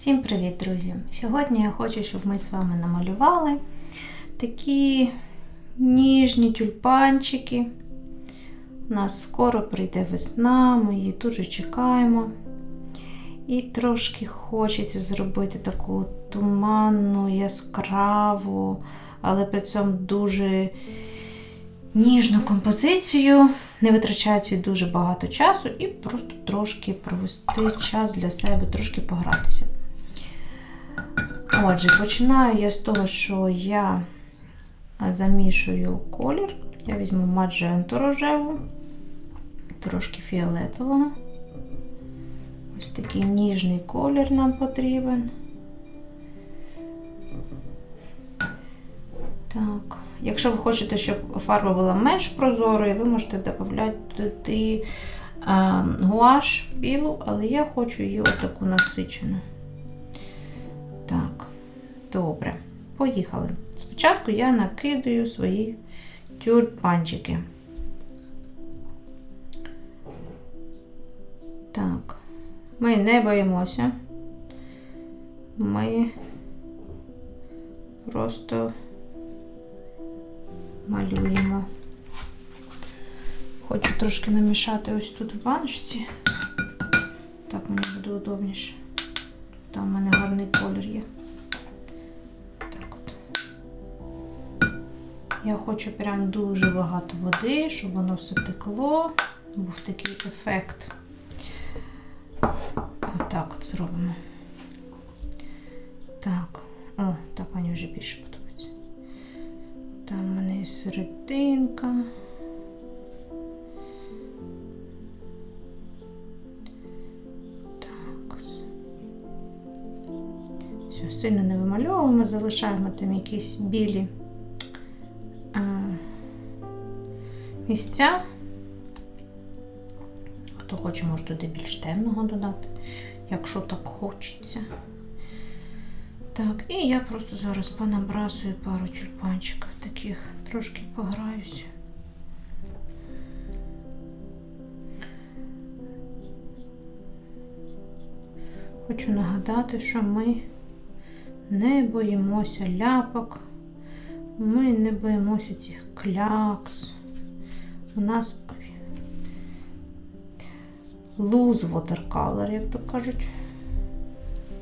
Всім привіт, друзі! Сьогодні я хочу, щоб ми з вами намалювали такі ніжні тюльпанчики. У нас скоро прийде весна, ми її дуже чекаємо. І трошки хочеться зробити таку туманну, яскраву, але при цьому дуже ніжну композицію, не витрачаючи дуже багато часу, і просто трошки провести час для себе, трошки погратися. Отже, починаю я з того, що я замішую колір. Я візьму мадженту рожеву, трошки фіолетового. Ось такий ніжний колір нам потрібен. Так. Якщо ви хочете, щоб фарба була менш прозорою, ви можете додати гуаш білу, але я хочу її отаку насичену. Добре, поїхали. Спочатку я накидаю свої тюльпанчики. Так, ми не боїмося. Ми просто малюємо. Хочу трошки намішати ось тут в баночці. Так мені буде удобніше. Там в мене гарний колір є. Я хочу прям дуже багато води, щоб воно все текло. Був такий ефект. Отак от зробимо. Так. О, так мені вже більше подобається. Там в мене є серединка. Так. Все, сильно не вимальовуємо, залишаємо там якісь білі місця. Хто хоче, може туди більш темного додати, якщо так хочеться. Так, і я просто зараз понабрасую пару тюльпанчиків таких, трошки пограюся. Хочу нагадати, що ми не боїмося ляпок, ми не боїмося цих клякс. У нас луз watercolor, як то кажуть.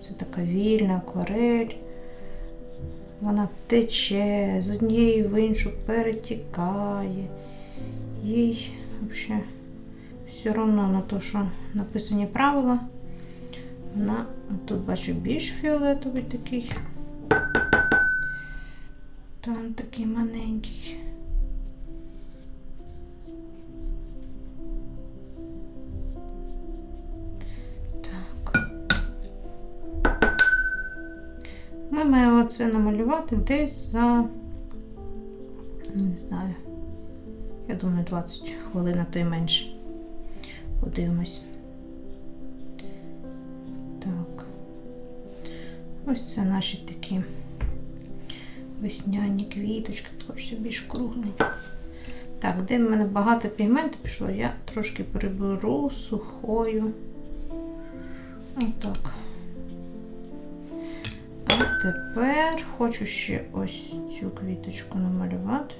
Це така вільна акварель. Вона тече, з однієї в іншу перетікає. Їй взагалі все одно на те, що написані правила. Вона тут бачу більш фіолетовий такий. Там такий маленький. Ми маємо це намалювати десь за, не знаю, я думаю, 20 хвилин, а то й менше. Подивимось. Так. Ось це наші такі весняні квіточки, хочеться більш круглий. Так, де в мене багато пігменту пішло, я трошки приберу сухою. Отак. Тепер хочу ще ось цю квіточку намалювати.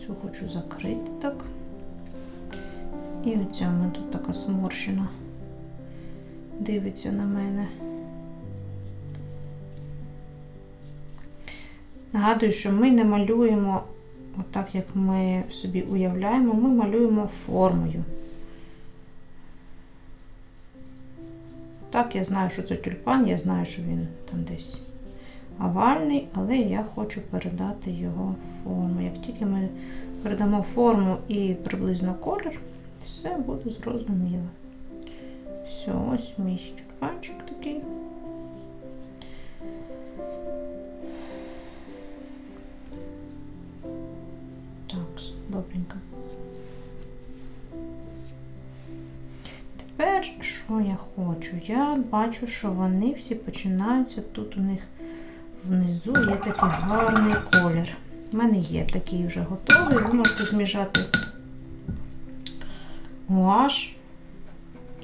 Цю хочу закрити так. І оця в мене тут така сморщена. Дивиться на мене. Нагадую, що ми не малюємо отак, як ми собі уявляємо, ми малюємо формою. Так, я знаю, що це тюльпан, я знаю, що він там десь овальний, але я хочу передати його форму. Як тільки ми передамо форму і приблизно колір, все буде зрозуміло. Все, ось мій тюльпанчик Я бачу, що вони всі починаються. Тут у них внизу є такий гарний колір. У мене є такий вже готовий. Ви можете змішати гуаш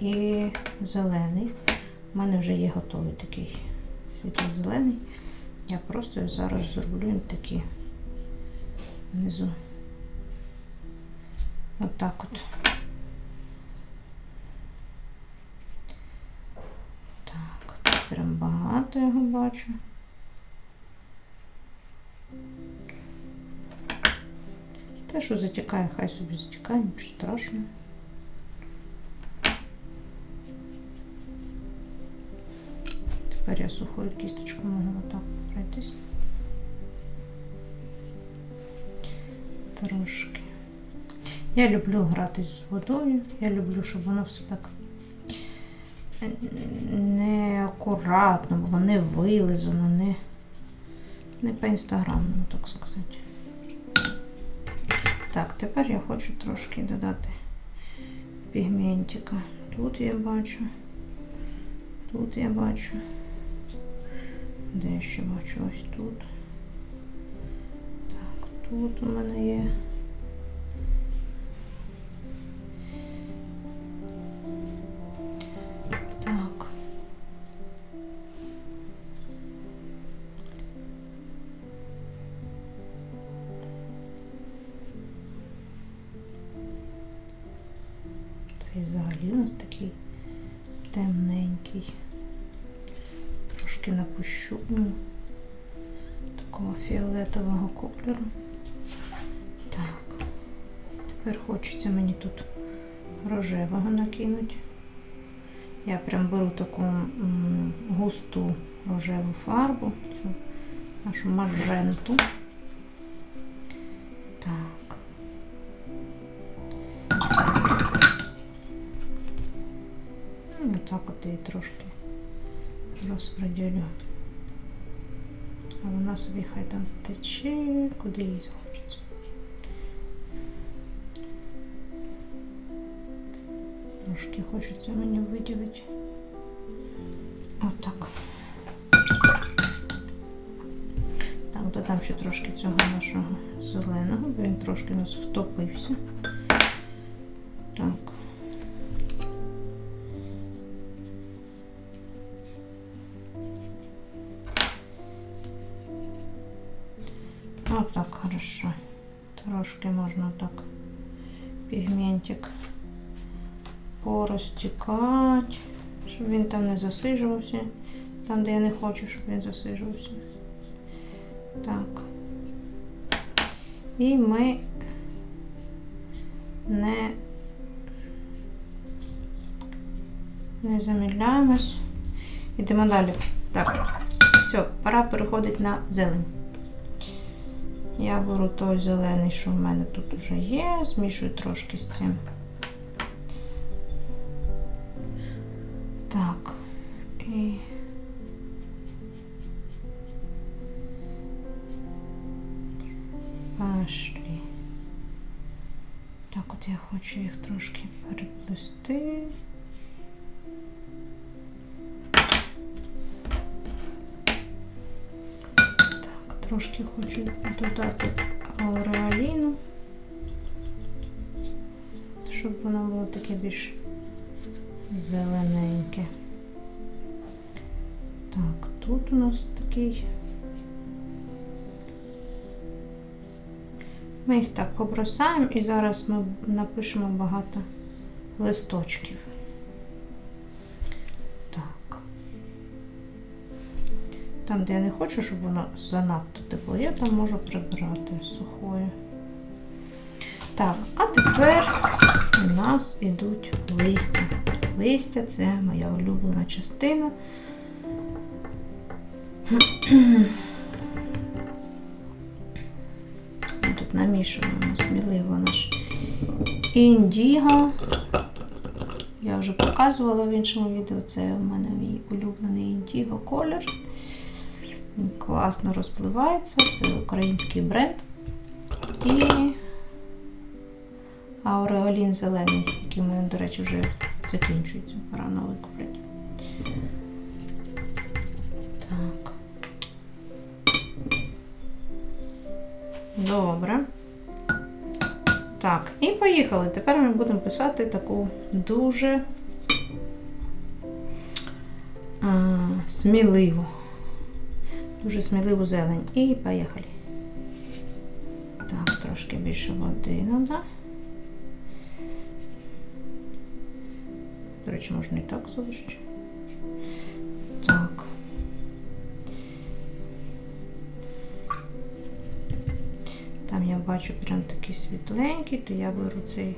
і зелений. У мене вже є готовий такий світло-зелений. Я просто зараз зроблю їм такі внизу. Отак от. Так, тут прям багато його бачу. Те, що затікає, хай собі затікає, нічого страшного. Тепер я сухою кісточкою можу отак пройтись. Трошки. Я люблю гратись з водою. Я люблю, щоб воно все так неакуратно було, не вилизано, не, не по інстаграмному, так сказати. Так, тепер я хочу трошки додати пігментика. Тут я бачу. Тут я бачу. Де ще бачу? Ось тут. Так, тут у мене є. Взагалі у нас такий темненький. Трошки напущу такого фіолетового кольору. Так. Тепер хочеться мені тут рожевого накинути. Я прям беру таку густу рожеву фарбу, цю нашу маженту. Так. Так от її трошки розподілю. А вона собі хай там тече, куди їй захочеться. Трошки хочеться мені виділити. Отак. Так, додам ще трошки цього нашого зеленого, бо він трошки у нас втопився. Засижувався. Там, де я не хочу, щоб він засижувався. Так. І ми не, не замідляємось. Йдемо далі. Так, все, пора переходити на зелень. Я беру той зелений, що в мене тут вже є, змішую трошки з цим. Так, от я хочу їх трошки переплести. Так, трошки хочу додати ауреоліну, щоб воно було таке більш зелененьке. Так, тут у нас такий. Ми їх так побросаємо і зараз ми напишемо багато листочків. Так. Там, де я не хочу, щоб воно занадто тепло, я там можу прибрати сухою. Так, а тепер у нас ідуть листя. Листя це моя улюблена частина. Нас сміливо наш індіго. Я вже показувала в іншому відео. Це у мене мій улюблений індіго колір. Класно розпливається. Це український бренд. І ауреолін зелений, який у мене, до речі, вже закінчується. Рано викуплять. Так. Добре. Так, і поїхали. Тепер ми будемо писати таку дуже а, сміливу, дуже сміливу зелень. І поїхали. Так, трошки більше води треба. До речі, можна і так залишити. Там я бачу прям такий світленький, то я беру цей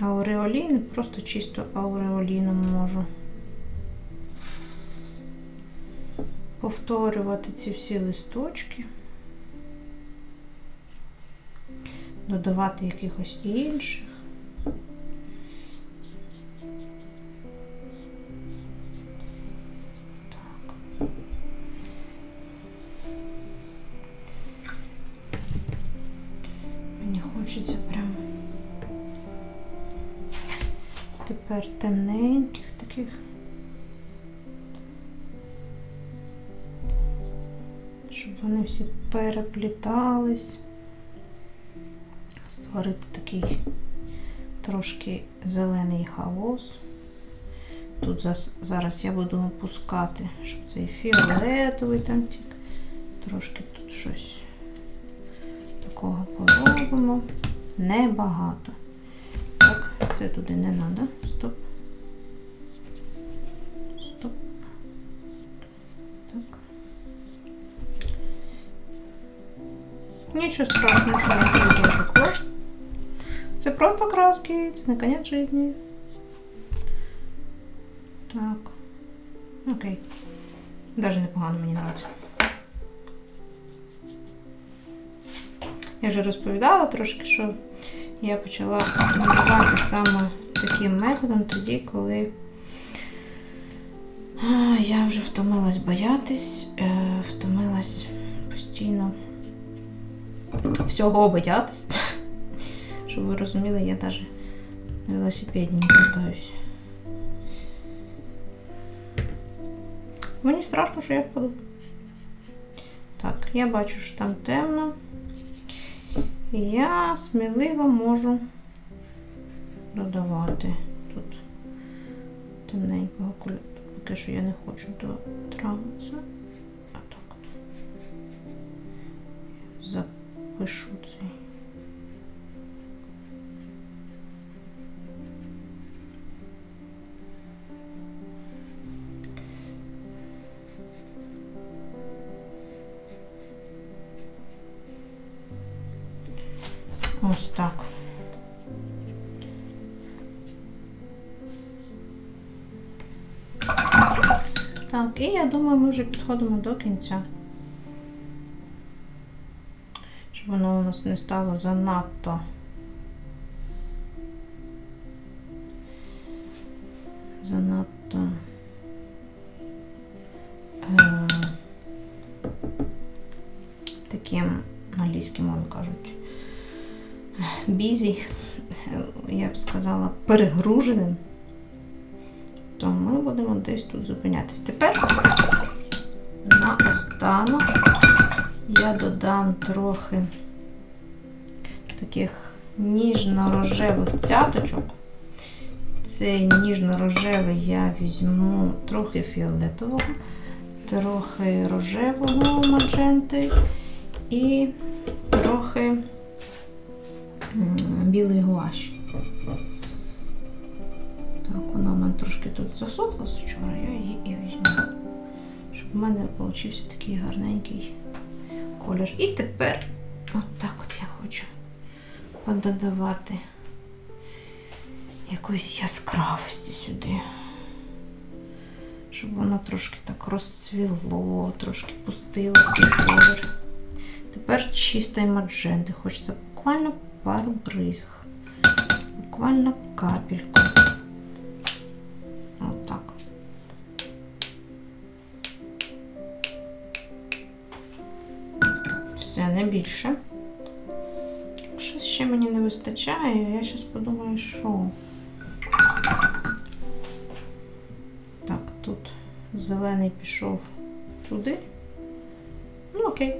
ауреолін, і просто чисто ауреоліном можу повторювати ці всі листочки, додавати якихось інших. Таких. Щоб вони всі переплітались. Створити такий трошки зелений хаос. Тут зараз я буду опускати, щоб цей фіолетовий там тік. Трошки тут щось такого поробимо. Небагато. Так, це туди не треба. Стоп. Нічого страшного, що не текло. Це просто краски, це не кінець житті. Так. Окей. Даже непогано мені нравиться. Я вже розповідала трошки, що я почала малювати саме таким методом тоді, коли я вже втомилась боятись, е, втомилась постійно всього боятись. Щоб ви розуміли, я навіть на велосипеді не катаюсь. Мені страшно, що я впаду. Так, я бачу, що там темно. І я сміливо можу додавати тут темненького кольору. Поки що я не хочу дотравитися. Запишу цей. Ось так. Так, і я думаю, ми вже підходимо до кінця. Щоб воно у нас не стало занадто. Занадто. Е, таким англійською мовою кажуть бізі, я б сказала, перегруженим, то ми будемо десь тут зупинятись. Тепер я додам трохи таких ніжно-рожевих цяточок. Цей ніжно-рожевий я візьму трохи фіолетового, трохи рожевого мадженти і трохи білий гуаш. Так, вона в мене трошки тут засохла з вчора, я її і візьму. Щоб у мене вийшов такий гарненький колір. І тепер от от я хочу пододавати якоїсь яскравості сюди. Щоб воно трошки так розцвіло, трошки пустило цей колір. Тепер чистої мадженти. Хочеться буквально пару бризг. Буквально капельку. Не більше. Щось ще мені не вистачає, я зараз подумаю, що. Так, тут зелений пішов туди. Ну, окей.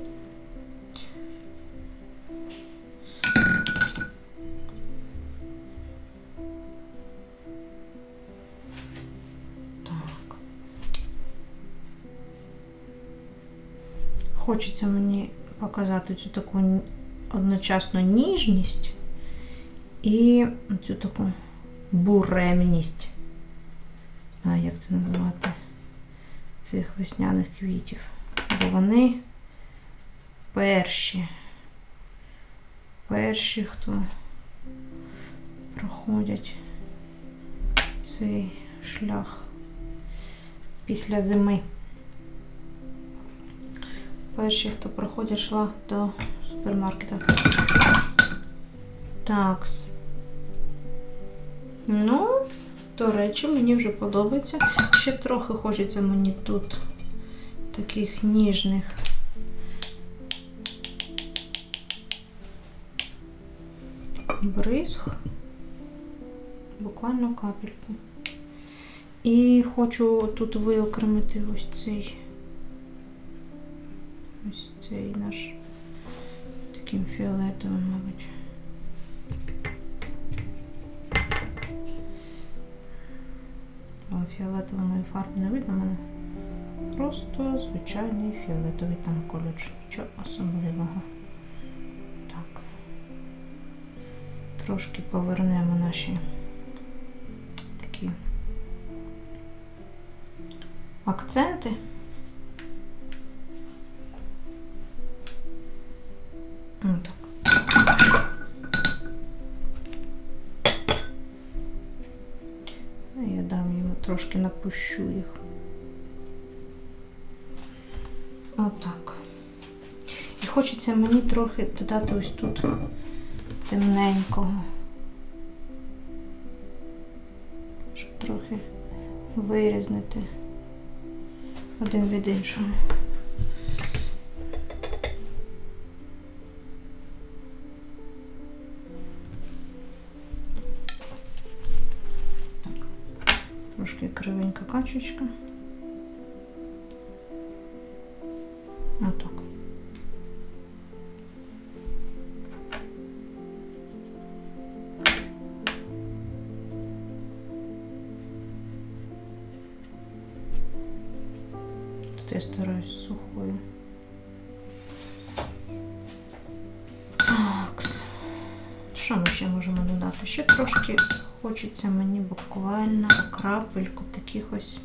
Так. Хочеться мені показати цю таку одночасно ніжність і цю таку буремність. Знаю, як це називати цих весняних квітів. Бо вони перші. Перші, хто проходять цей шлях після зими. Перші, хто проходять шлях до супермаркета. Такс. Ну, до речі, мені вже подобається. Ще трохи хочеться мені тут таких ніжних. Бризг. Буквально капельку. І хочу тут виокремити ось цей. Цей наш таким фіолетовим, мабуть. Вам фіолетової фарби не видно мене. Просто звичайний фіолетовий там колір. Нічого особливого. Так. Трошки повернемо наші такі акценти. Ну, так. Я дам йому трошки напущу їх. Отак. І хочеться мені трохи додати ось тут темненького. Щоб трохи вирізнити один від іншого. Кривенька качечка. Отак. Тут я стараюсь сухою. Що ми ще можемо додати? Ще трошки хочеться мені буквально крапельку таких ось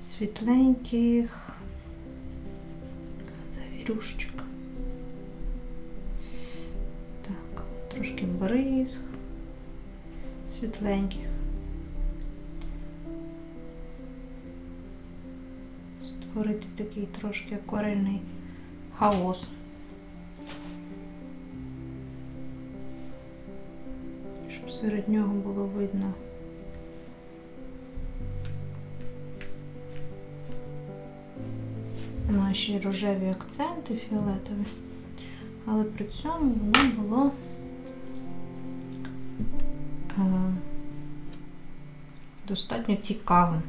світленьких завірюшечок. Так, трошки бризг світленьких. Створити такий трошки акварельний хаос. Щоб серед нього було видно. Наші рожеві акценти фіолетові, але при цьому воно було е, достатньо цікавим.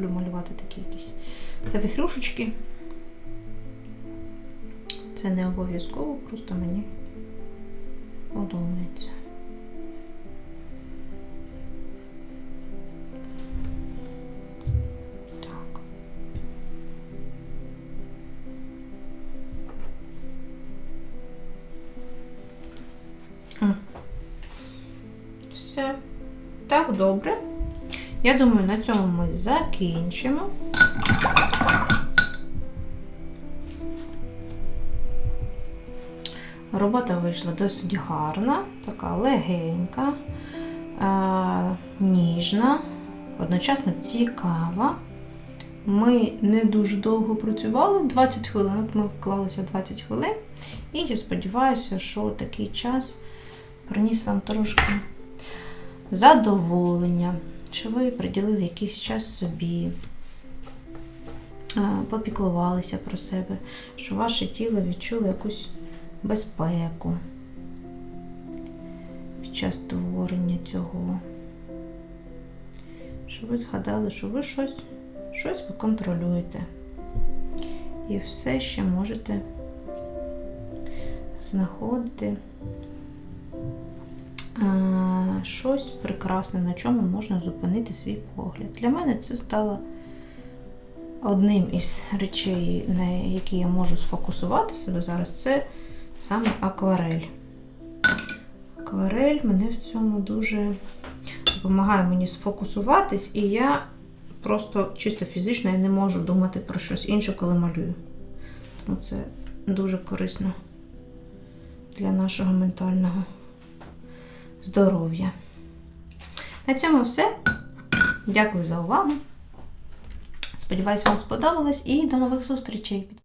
Люблю малювати такі якісь завихрюшечки. Це не обов'язково, просто мені подобається. Все. Так, добре. Я думаю, на цьому ми закінчимо. Робота вийшла досить гарна, така легенька, е, ніжна, одночасно цікава. Ми не дуже довго працювали, 20 хвилин. От ми вклалися 20 хвилин. І я сподіваюся, що такий час приніс вам трошки задоволення, що ви приділили якийсь час собі, е, попіклувалися про себе, що ваше тіло відчуло якусь безпеку під час створення цього. Що ви згадали, що ви щось, щось ви контролюєте. І все ще можете знаходити щось прекрасне, на чому можна зупинити свій погляд. Для мене це стало одним із речей, на які я можу сфокусувати себе зараз, це саме акварель. Акварель мене в цьому дуже допомагає мені сфокусуватись, і я просто чисто фізично я не можу думати про щось інше, коли малюю. Тому це дуже корисно для нашого ментального здоров'я. На цьому все. Дякую за увагу. Сподіваюсь, вам сподобалось і до нових зустрічей.